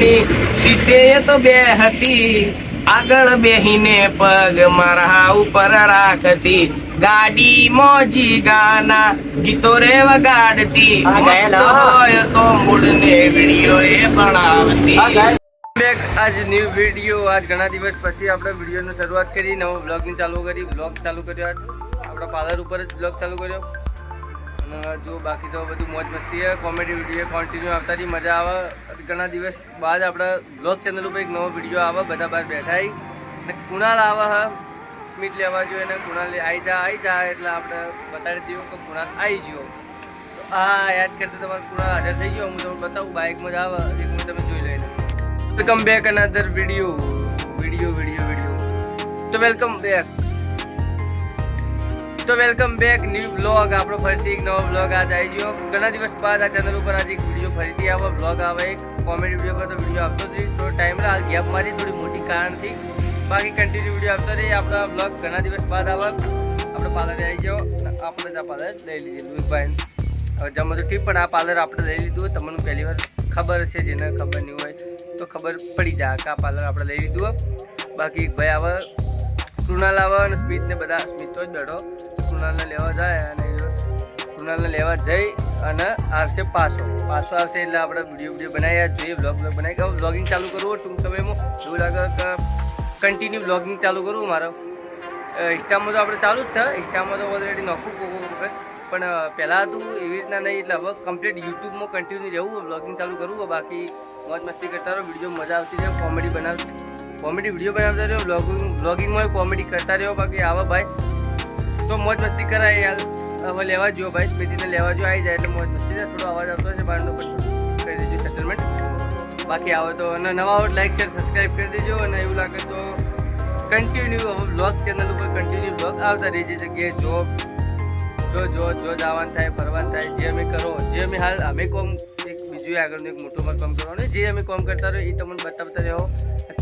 ની સીટે તો બે હતી. આગળ બેહીને પગ મારા ઉપર રાખતી. ગાડી મોજી ગાના ગીતો રે વગાડતી મસ્ત હોય તો મૂળને વીડિયો એ ભણાવતી બેક આજ ન્યૂ વીડિયો આજ ઘણા દિવસ પછી આપણે વિડીયોની શરૂઆત કરી નવો બ્લોગની ચાલુ કરી બ્લોગ ચાલુ કર્યો આજ. આપણા પાર્લર ઉપર જ બ્લોગ ચાલુ કર્યો. અને જો બાકી તો બધું મોજ મસ્તી છે કોમેડી વીડિયો કોન્ટિન્યુ આવતા મજા આવે. ઘણા દિવસ બાદ આપણા બ્લોગ ચેનલ ઉપર એક નવો વીડિયો આવે, બધા બહાર બેઠા અને કુણાલ આવે હા. સ્મિત લેવા જોઈએ અને કુણાલ આવી જા આવી જા એટલે આપણે બતાડી દઉં કે કુણાલ આવી ગયો. તો આ યાદ કરતા તમારે કુણાલ હાજર થઈ ગયો. હું તમને બતાવું બાઇકમાં જ આવે એ હું તમે જોઈ લઈને. Welcome back another video video video video તો વેલકમ બેક તો વેલકમ બેક ન્યૂ બ્લોગ આપણો ફરીથી એક નવો બ્લોગ આજ આવી ગયો. ઘણા દિવસ બાદ આ ચેનલ ઉપર આજે એક વીડિયો ફરીથી આવે બ્લોગ આવે. એક કોમેડી વીડિયો પર તો વીડિયો આપતો જ રહીશ. થોડો ટાઈમ આ ગેપ મારી થોડી મોટી કારણથી. બાકી કન્ટિન્યુ વીડિયો આપતો રહીએ. આપણા બ્લોગ ઘણા દિવસ બાદ આવે. આપણે પાર્લરે આવી ગયો. આપણે જ આ પાર્લર લઈ લીધી દુધભાઈ હવે જમો તો ઠીક, પણ આ પાર્લર આપણે લઈ લીધું તમને પહેલી વાર ખબર છે જેને ખબર નહીં હોય તો ખબર પડી જાય. કે આ પાર્લર આપણે લઈ લીધું. બાકી ભાઈ આવે કૃણાલ આવે અને સ્મિતને બધા, સ્મિત તો જ બેઠો. કૃણાલને લેવા જાય અને કૃણાલને લેવા જઈ અને આવશે પાછો. પાછો આવશે એટલે આપણે વીડિયો વીડિયો બનાવ્યા જોઈએ બ્લોગ બ્લોગ બનાવી બ્લોગિંગ ચાલુ કરવું ટૂંક સમયમાં? એવું લાગે કે કન્ટિન્યુ બ્લોગિંગ ચાલુ કરવું મારો. ઇન્સ્ટામાં તો આપણે ચાલુ જ છે. ઇન્સ્ટામાં તો ઓલરેડી નોખું કોકો પણ પહેલાં હતું એવી રીતના નહીં. એટલે હવે કમ્પ્લીટ યુટ્યુબમાં કન્ટિન્યુ રહેવું બ્લોગિંગ ચાલુ કરવું બાકી મોજ મસ્તી કરતા રહો વીડિયો મજા આવતી રહે કોમેડી બનાવતી કોમેડી વીડિયો બનાવતા રહ્યો બ્લોગિંગ બ્લોગિંગમાં કોમેડી કરતા રહ્યો બાકી આવા ભાઈ. તો મોજ મસ્તી કરાય યાર. હવે લેવા જો ભાઈ સ્મિતિને લેવા જો આવી જાય એટલે મોજ મસ્તી થોડો અવાજ આવતો હશે બહારનો પણ કરી દેજો સેટલમેન્ટ બાકી આવો તો, અને નવા આવો લાઈક શેર સબસ્ક્રાઈબ કરી દેજો, અને એવું લાગે તો કન્ટિન્યુ બ્લોગ ચેનલ ઉપર કન્ટિન્યુ બ્લોગ આવતા રહી જે જગ્યાએ. જોબ જો જો જો જવાનું થાય, ફરવાનું થાય, જે અમે કરો, જે અમે હાલ, અમે કોમ બીજું આગળનું એક મોટું અમારું કામ કરવાનું જે અમે કામ કરતા રહ્યો એ તમને બતાવતા રહો.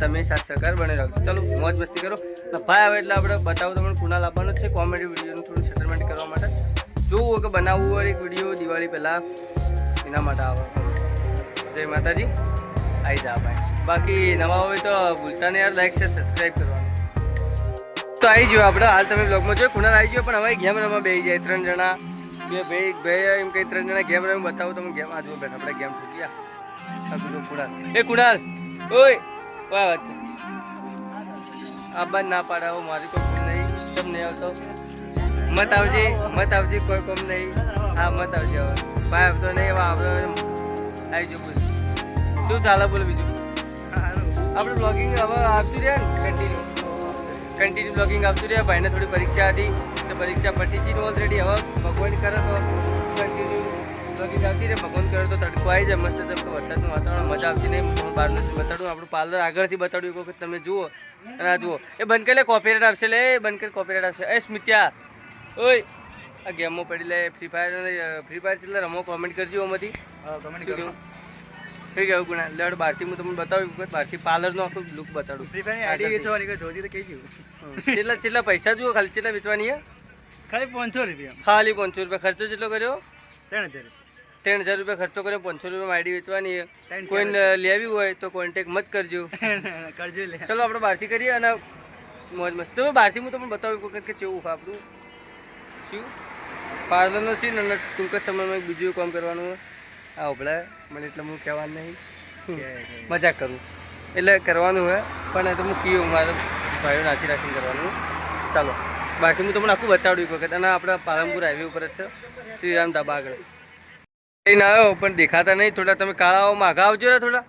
તમે સાથ સહકાર બની રાખજો. ચાલો, મોજ મસ્તી કરો. ભાઈ આવે એટલે આપણે બતાવું તમને કુણાલ આપવાનો છે કોમેડી વિડીયોનું થોડું સેટલમેન્ટ કરવા માટે. જોવું કે બનાવવું હોય એક વીડિયો દિવાળી પહેલાં એના માટે આવે. જય માતાજી. આવી જા ભાઈ. બાકી નવા હોય તો ભૂલતા નહીં યાર. લાઈક છે સબસ્ક્રાઈબ કરવાનું. તો આવી ગયો આપણે. હાલ તમે બ્લોગમાં જોયો કુનાલ આવી ગયો, પણ હવે ગેમ રમવા બે જાય. ત્રણ જણા. બે ભાઈ ભાઈ એમ કઈ ત્રણ જણા ગેમ રમી બતાવો તમે ગેમ. આ જુઓ આપણે ગેમ બધું કુણાલ. એ કુણાલ, ઓય વાહ વાત આ બાદ ના પાડાવો મારી કોઈ કોમ નહીં તમને આવતો? મત આવજે મત આવજે, કોઈ કોમ નહીં. હા, મત આવજે હવે. ભાઈ આવતો નહીં, હવે આવતો આવી જો બોલ. શું ચાલે બોલ બીજું? આપણે બ્લોગિંગ હવે આવતું રહ્યા ને? કન્ટિન્યુ કન્ટિન્યુ બ્લોગિંગ આવતું રહ્યા. ભાઈને થોડી પરીક્ષા હતી. તો પરીક્ષા પતી જઈને ઓલરેડી હવે ભગવાન કરે તો આવતી રહે ભગવાન કરે તો તડકો આવી જાય મસ્ત તમને વરસાદનું વાતાવરણ મજા આવતી નહીં. હું બહારનું બતાડું? આપણું પાર્લર આગળથી બતાડ્યું એક વખત તમે જુઓ. અને આ જુઓ. એ બંધ કરી લે કોપીરાઇટ આવશે લે એ બંધ કરી કોપીરાઇટ આવશે એ સ્મિત્યા ઓય આ ગેમમાં પડી લે ફ્રી ફાયર ફ્રી ફાયર એટલે રમો કોમેન્ટ કરજો આમાંથી. કમેન્ટ કરજો. થઈ ગયું ગુણા? લડ બહારથી હું તમને બતાવ્યું કે બહારથી પાર્લરનો આખું લુક બતાડું. ફ્રી ફાયર આઈડી વેચવાની કે જોતી તો હમ. કેટલા કેટલા પૈસા જુઓ ખાલી કેટલા વેચવાની છે? ખાલી પાંચસો રૂપિયા. ખાલી પાંચસો રૂપિયા ખર્ચો કેટલો કર્યો? ત્રણ હજાર ત્રણ હજાર રૂપિયા ખર્ચો કર્યો પાંચસો રૂપિયામાં આઈડી વેચવાની. કોઈને લેવી હોય તો કોન્ટેક મત કરજો. કરજો ચલો આપણે બહારથી કરીએ અને મોજ મસ્ત. તમે બહારથી હું તમને બતાવું એક વખત કે કેવું આપણું. શું? પાર્લરનો સીન અને ટૂંક જ સમયમાં બીજું કામ કરવાનું. આ ઉભળા મને એટલે હું કહેવાનું નહીં મજાક કરું. એટલે કરવાનું હોય પણ એ તો હું કીધું મારે ભાઈઓ નાચી નાચીને કરવાનું. ચાલો. બાકી હું તમને આખું બતાવ્યું એક વખત અને આપણા પાલનપુર હાઈવે ઉપર જ છે. શ્રીરામ ધાબા આગળ. લઈને આવ્યો પણ દેખાતા નહીં. થોડા તમે કાળા આવો માઘા આવજો ને થોડા.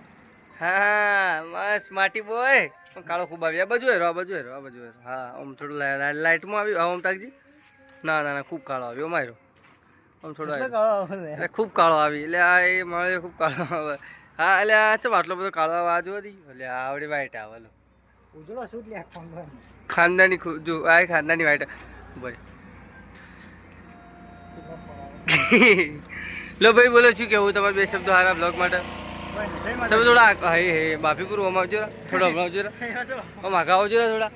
હા મસ્ત માટી બોય પણ કાળો ખૂબ આવી. આ બાજુ હેરો આ બાજુ હેરો આ બાજુ હેરો હા આમ થોડું લાઇટમાં આવ્યું. હા આમ તાકજી. ના ના ના ખૂબ કાળો આવ્યો માર્યો આમ થોડો કાળો એટલે ખૂબ કાળો આવી. એટલે આ એ મળે ખૂબ કાળો આવે. હા એટલે આ છે આટલો બધો કાળો આવે આ જોવા દી એટલે આવડે આવડી વાઈટ આવે ઉજળો શું લે ખાનદાની જો આ ખાનદાની વાઈટ બોલ લો ભાઈ બોલો શું કેવું તમારે બે શબ્દો હારા બ્લોગ માટે? તમે થોડા હે હે બાફીપુર ઓમ આવજો થોડા હમણાં આવજો ઓમ આગા આવજો થોડા.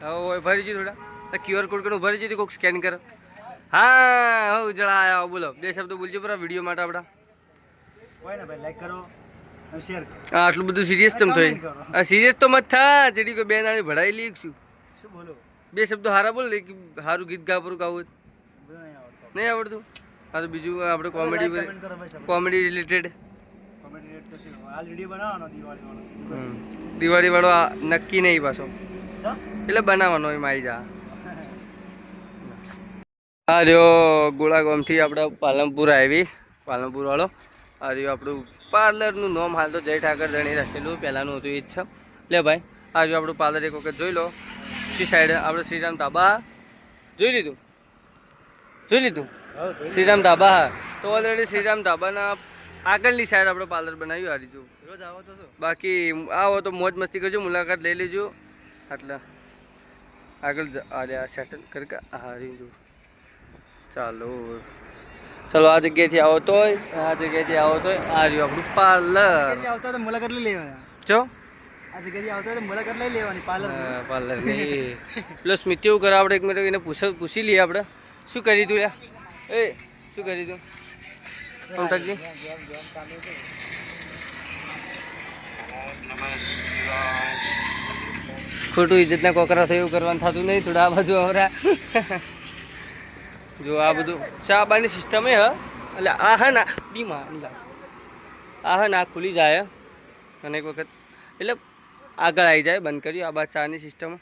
હવે ઓય ભરી જજો થોડા. ક્યુઆર કોડ કરો ભરી જજો કોઈક સ્કેન કરો. હા ઉજળા આવ્યા બોલો. બે શબ્દો બોલજો પરા વીડિયો માટે આપણા ને ભાઈ લાઈક કરો. આટલું બધું સિરિયસ તમ થઈ આ સિરિયસ તો મત થા જેડી કોઈ બેન આની ભડાઈ લીખશું શું બોલો? બે શબ્દો હારા બોલ કે હારું ગીત ગાપરું ગાવું નહીં આવડતું. હા તો બીજું આપણે કોમેડી કોમેડી રિલેટેડ શું? દિવાળી વાળો નક્કી નહીં પાછો. એટલે બનાવવાનો એમ આવી જા. આ રહ્યો ગોળા ગામથી આપણે પાલનપુર આવી પાલનપુર વાળો આ રહ્યો આપણું પાર્લરનું નામ હાલ તો જય ઠાકર ધણી રસેલું પહેલાંનું હતું એ જ છે. લે ભાઈ આજે આપણું પાર્લર એક વખત જોઈ લો. શ્રી સાઈડ આપણે શ્રીરામ ધાબા. જોઈ લીધું? જોઈ લીધું? શ્રીરામ ધાબા હા. તો ઓલરેડી શ્રીરામ ધાબાના આગળની સાઈડ આપણે પાર્લર બનાવ્યું આ રીતું રોજ આવો તો બાકી આવો તો મોજ મસ્તી કરજો મુલાકાત લઈ લેજો. એટલે આગળ જ- આ સેટલ કરી હારી જો. ચાલો. ચલો આ જગ્યાએથી આવો તોય આ જગ્યાએથી આવો તોય આ રહ્યું આપણું પાર્લર. આવતા તો મુલાકાત લઈ લેવાના જો? આ જગ્યાએથી આવતા તો મુલાકાત લઈ લેવાની પાર્લર પાર્લર પ્લસ મિત્ર એવું કરે આપણે એક મિનિટ એને પૂછ પૂછી લઈએ આપણે. શું કરી તું યા એ શું કરી તું? કોન્ટેક્ટજી ખોટું ઇજ્જતના કોકરા થયું કરવાનું થતું નહીં થોડા આ બાજુ આવરા. જો આ બધું ચા બાની સિસ્ટમ એ હ. એટલે આ હા ના બીમા આ હા ના ખુલી જાય અને એક વખત એટલે આગળ આવી જાય બંધ કર્યું. આ બાદ ચાની સિસ્ટમ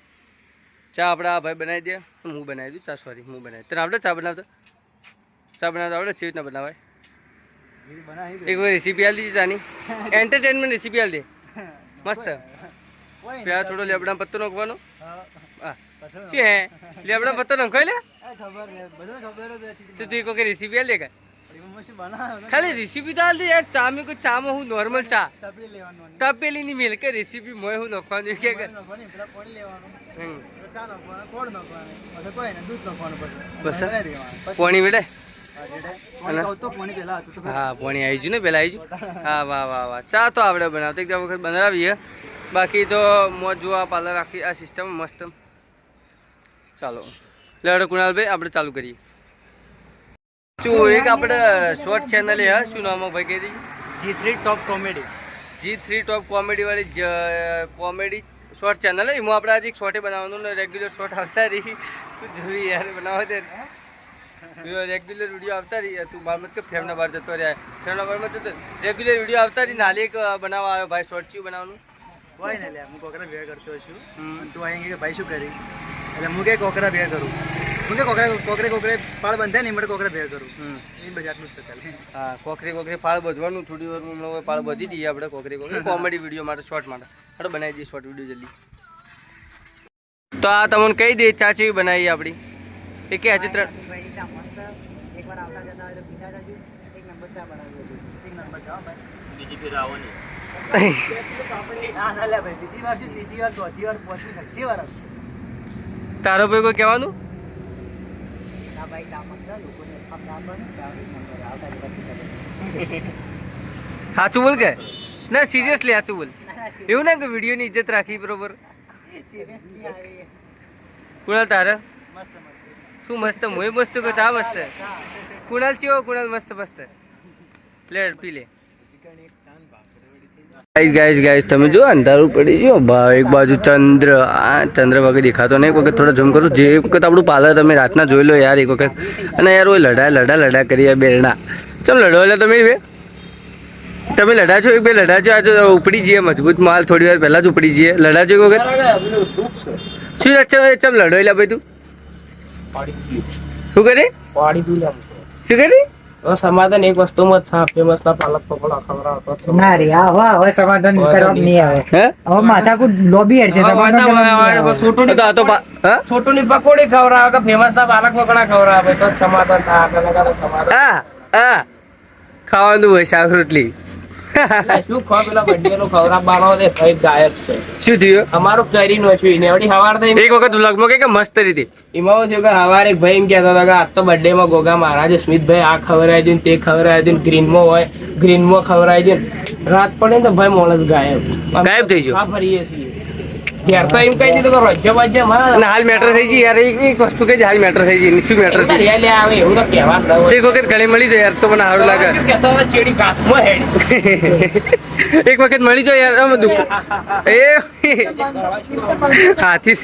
ચા આપણે આ ભાઈ બનાવી દે. હું બનાવી દઉં. ચા સોરી હું બનાવી તને આપણે ચા બનાવતો? ચા બનાવતા આવડે? કેવી રીતના બનાવાય? બનાવી એક વાર રેસીપી આલી દીધી ચાની. એન્ટરટેનમેન્ટ રેસીપી આલી દે. મસ્ત. પહેલાં થોડો લેબડા પત્તો નાખવાનો. હા. શું હે? લેબડા પત્તો નાખાય લે? ખબર છે બધાને ખબર હોય તો તું કોઈ? રેસીપી લે કે ખાલી રેસીપી તો દે યાર ચા મેં કોઈ ચામાં હું નોર્મલ ચા. તપેલી લેવાનું તપેલી ની મિલ કે રેસીપી મોય હું નખવાનું કે પાણી વેડે? હા પોણી આવી ગયું ને પેલા આવી ગયું? હા વાહ વાહ વાહ. ચા તો આપણે બનાવતા એક વખત બનાવીએ. બાકી તો મોજ જોવા પાર્લર આખી આ સિસ્ટમ મસ્ત. ચાલો. લેવડો કુણાલભાઈ આપણે ચાલુ કરીએ. શું એક આપણે શોર્ટ ચેનલ હે? શું નામ હે ભાઈ કહી G three top comedy G three top comedy વાળી કોમેડી શોર્ટ ચેનલ એમાં આપણે આજે એક શોર્ટે બનાવવાનું ને રેગ્યુલર શોર્ટ આવતા રહી. તું જોઈ યાર બનાવવા દે રેગ્યુલર વીડિયો આવતા રહી. તું બાર મત કે ફેમના બાર જતો રહ્યા. ફેમના બાર જતો રેગ્યુલર વીડિયો આવતા રહી નાલી એક બનાવવા આવ્યો ભાઈ શોર્ટ ચીયું બનાવવાનું? કોઈ ને લે હું કોકરા ભેગા કરતો છું. તું અહીંયા કે ભાઈ શું કરી? એટલે હું કે કોકરા ભેગા કરું. હું કે કોકરા કોકરે કોકરે પાળ બંધાય ને મળે કોકરા ભેગા કરું. એ બજારનું આટલું જ છે હા કોકરી કોકરી પાળ બધવાનું થોડી વાર હમણાં પાળ બધી દઈએ આપણે કોકરી કોકરી. કોમેડી વીડિયો માટે શોર્ટ માટે. આપણે બનાવી દઈએ શોર્ટ વીડિયો જલ્દી. તો આ તમને કહી દે ચા ચેવી બનાવી આપણી? એ કે હજી ત્રણ એક નંબર બીજી ફેર આવો ને ના ના લે ભાઈ બીજી વાર શું? ત્રીજી વાર ચોથી વાર પાંચમી છઠ્ઠી વાર આવશે. તારો ભાઈ કોઈ કહેવાનું? સાચું બોલ કે? ના સિરિયસલી સાચું બોલ. એવું ના કે વિડીયોની ઇજ્જત રાખી બરોબર? કુણાલ તારે? શું મસ્ત? મોય મસ્ત કે ચા મસ્ત? કુણાલ ચીવો કુણાલ મસ્ત મસ્ત. લે પી લે. ગાઈસ ગાઈસ ગાઈસ તમે જો અંધારું પડી ગયો. ભાઈ એક બાજુ ચંદ્ર. આ ચંદ્ર વગર દેખાતો નહીં. એક વખત થોડા ઝૂમ કરું. જે વખત આપણું પાર્લર તમે રાતના જોઈ લો યાર એક વખત. અને યાર ઓય લડા લડા લડા કરી આ બેરણા ચમ લડો એટલે તમે બે. તમે લડા છો એક બે લડા છો. આજે ઉપડી જઈએ મજબૂત માલ થોડી વાર પહેલાં જ ઉપડી જઈએ. લડા છો એક વખત? શું ચમ ચમ લડો એટલે ભાઈ તું. શું કરે? શું કરી? સમાધાન એક વસ્તુમાં જ છે ફેમસ ના પાલક પકોડા ખવડાવતો ના રે આ વાહ હવે સમાધાન કરવા નહીં આવે. હે હવે માથાકૂટ લોબી છે સમાધાન. છોટું તો તો હા? છોટું ની પકોડી ખવડાવે કે ફેમસ ના પાલક પકોડા ખવડાવે તો સમાધાન થાય. સમાધાન. આ આ. ખાવાનું હોય શાક રોટલી. શું ખો પેલા બર્થડે નું ખવડાવવાનો દે ભાઈ ગાયબ છે. શું થયું? અમારું કરી નો છું એને વળી હવાર થઈ એક વખત લગભગ કે મસ્ત રીતે? એમાં થયું કે હવારે એક ભાઈ એમ કહેતા હતા કે આજ તો બર્થડે માં ગોગા મહારાજે સ્મિતભાઈ આ ખવડાવી દઉં તે ખવડાવી દઉં ગ્રીનમાં હોય ગ્રીનમાં ખવડાવી દઉં રાત પડે ને તો ભાઈ મોણસ ગાયબ. ગાયબ થઈ ગયો. હા ફરીએ છીએ. ઘેર તો એમ કહી દીધું કે રોજ્ય બાજ્યમાં હાલ મેટર થઈ ગઈ યાર એક વસ્તુ કે હાલ મેટર થઈ ગઈ શું મેટર થઈ ગઈ લે આવે એવું તો કહેવા એક વખત ગળે મળી જાય યાર તો મને સારું લાગે. કહેતો હતો? ચેડી ઘાસમાં હેડ. એક વખત મળી જાય યાર આમ દુખ. એ હાથી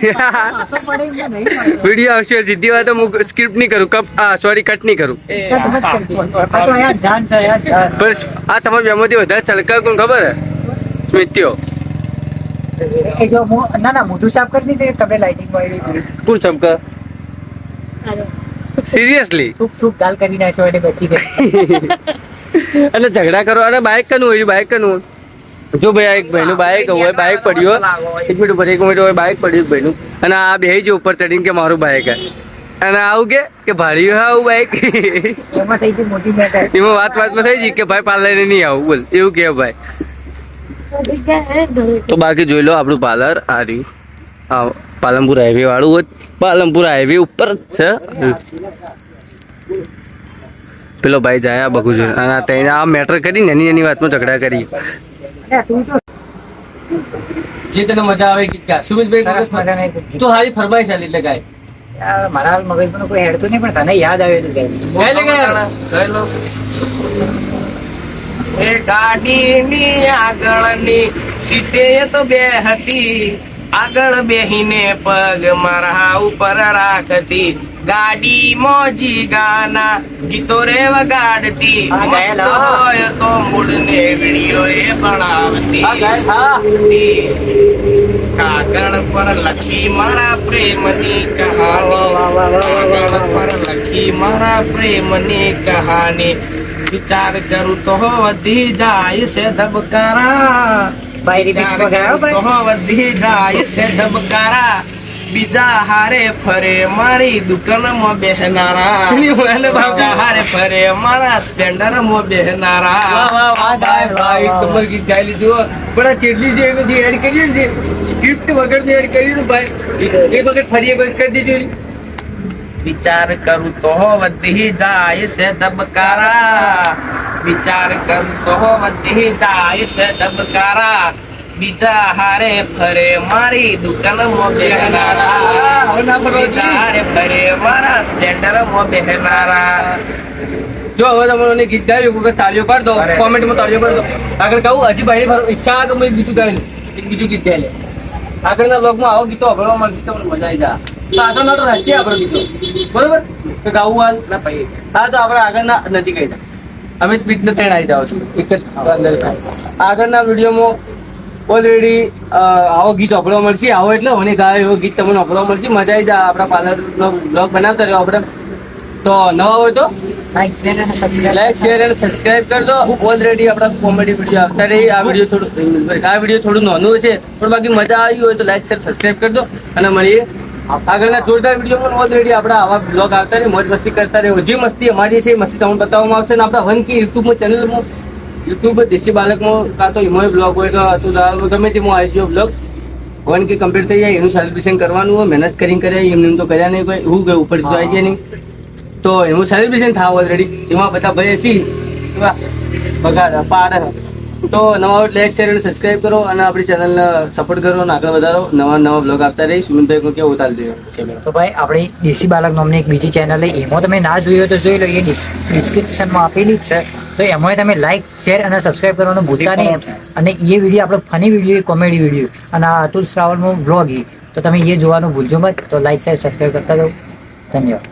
વીડિયો આવશે સીધી વાત હું સ્ક્રિપ્ટ નહીં કરું કપ આ સોરી કટ નહીં કરું. પણ આ તમારા બેમાંથી વધારે છલકા કોણ ખબર હે? સ્મિત્યો એ જો ના ના મોઢું સાફ કરી દીધું તમે લાઇટિંગ વાળી કોણ ચમકા? સિરિયસલી થૂક થૂક ગાલ કરી નાખ્યો અને બચી ગઈ અને ઝઘડા કરો. અને બાઇક કનું હોય બાઇક કનું જો ભાઈ આ એક ભાઈનું બાઇક હોય બાઇક પડ્યું એક મિનિટ ઉપર એક મિનિટ હોય બાઇક પડ્યું ભાઈનું. અને આ બે જો ઉપર ચડીને કે મારું બાઇક હે. અને આવું કે કે ભાડ્યું હે આવું બાઇક એમાં થઈ ગઈ મોટી મેટર. એમાં વાત વાતમાં થઈ ગઈ કે ભાઈ પાર્લર નહીં આવું. બોલ એવું કે ભાઈ. તો બાકી જોઈ લો આપણું પાર્લર આ રહ્યું. આ પાલનપુર હાઈવે વાળું પાલનપુર હાઈવે ઉપર જ છે. પેલો ભાઈ જાય આ બગુ જોઈ અને ત્યાં તેને આ મેટર કરી ને એની એની વાતમાં ઝઘડા કરી અરે તું તો જે તને મજા આવે ગીત ગા સરસ મજાનો તો હારી એટલે ગાય. મારા મગજમાં તો કોઈ હેડતું નહીં પણ તને યાદ આવે ગાય. ગાય લે ગાય. ગાય લો. એ ગાડીની આગળની સીટે તો બે હતી. આગળ બેહીને પગ મારા ઉપર રાખતી. ગાડી મોજી ગાના ગીતો રે વગાડતી. મસ્ત હોય તો મૂડને વીડિયો એ બનાવતી. કાગળ પર લખી મારા પ્રેમની કહાની. કાગળ પર લખી મારા પ્રેમની કહાની. વિચાર કરું તો વધી જાય છે ધબકારા. ભાઈ remix માં ગાયો ભાઈ? તો વધી જાય છે ધબકારા. બીજા હારે ફરે મારી દુકાનમાં બેહનારા. બીજા હારે ફરે મારા સ્પ્લેન્ડરમાં બેહનારા ગીત ગાઈ લીધું પણ આ ચેટલી જે એનું જે એડ કરી ને સ્ક્રિપ્ટ વગર એડ કરી ને ભાઈ એ વખત ફરી એ વખત કરી દેજો વિચાર કરું તો વધી જાય છે ધબકારા. વિચાર કરું તો વધી જાય છે ધબકારા. બીજા હારે ફરે મારી દુકાનમાં બેહનારા. બીજા હારે ફરે મારા સ્પ્લેન્ડરમાં બેહનારા. જો હવે તમને ગીત ગાયું વખત તાળીઓ પાડ દો. કોમેન્ટમાં તાળીઓ પાડ દો. આગળ કહું હજી ભાઈ ઈચ્છા કે મેં બીજું ગાયું બીજું ગીત ગાય લે આગળના બ્લોગમાં આવો ગીતો સાંભળવા મળશે તમને મજા આવી જાય. આગળ તો રહેશે આપણો ગીતો બરોબર? તો ગાવું હાલ. ના ભાઈ હા તો આપણે આગળના નજીક આવી જાય અમે સ્પીડ ને ત્રણ આવી જાવ છું. એક જ અંદર આગળના વિડીયોમાં ઓલરેડી આવો ગીત સાંભળવા મળશે. આવો એટલે મને ગાયો એવો ગીત તમને સાંભળવા મળશે. મજા આવી જાય આપણા પાર્લરનો બ્લોગ બનાવતા રહ્યો આપણે. તો નવા હોય તો. લાઈક શેર અને સબસ્ક્રાઇબ કરજો. ઓલરેડી આપણા કોમેડી વીડિયો આવતા રહી. આ વીડિયો થોડું આ વીડિયો થોડું નાનું છે. પણ બાકી મજા આવી હોય તો લાઈક શેર સબસ્ક્રાઇબ કરજો. અને મળીએ. આગળના જોરદાર વીડિયો પણ ઓલરેડી આપણા આવા બ્લોગ આવતા રહે, મોજ મસ્તી કરતા રહે. જે મસ્તી અમારી છે એ મસ્તી તમને બતાવવામાં આવશે. અને આપણા વન કી યુટ્યુબમાં ચેનલમાં યુટ્યુબ દેશી બાળકમાં કાં તો એમાં બ્લોગ હોય તો દાળ ગમે તેમાં આવી ગયો બ્લોગ વન કે કમ્પ્લીટ થઈ જાય, એનું સેલિબ્રેશન કરવાનું હોય, મહેનત કરીને કર્યા, એમને એમ તો કર્યા નહીં કોઈ, હું ગયું, ઉપર તો આવી જાય નહીં. તો એનું સેલિબ્રેશન થાય ઓલરેડી એમાં બધા ભાઈ છીએ બગાડ, પાડ. તો નવા લાઈક શેર અને સબસ્ક્રાઇબ કરો અને આપણી ચેનલને સપોર્ટ કરો અને આગળ વધારો. નવા નવા બ્લોગ આપતા રહી સુમિતભાઈ કોઈ કેવું ઉતારી દેજો તો ભાઈ આપણી દેશી બાલક નામની એક બીજી ચેનલ છે. એમાં તમે ના જોઈ તો જોઈ લો. એ ડિસ્ક્રિપ્શનમાં આપેલી જ છે. તો એમાં તમે લાઈક શેર અને સબસ્ક્રાઇબ કરવાનું ભૂલતા નહીં. અને એ વીડિયો આપણો ફની વીડિયો કોમેડી વીડિયો અને આ અતુલ શ્રાવણનો બ્લોગ તો તમે એ જોવાનું ભૂલજો મત. તો લાઈક શેર સબસ્ક્રાઇબ કરતા જાઓ. ધન્યવાદ.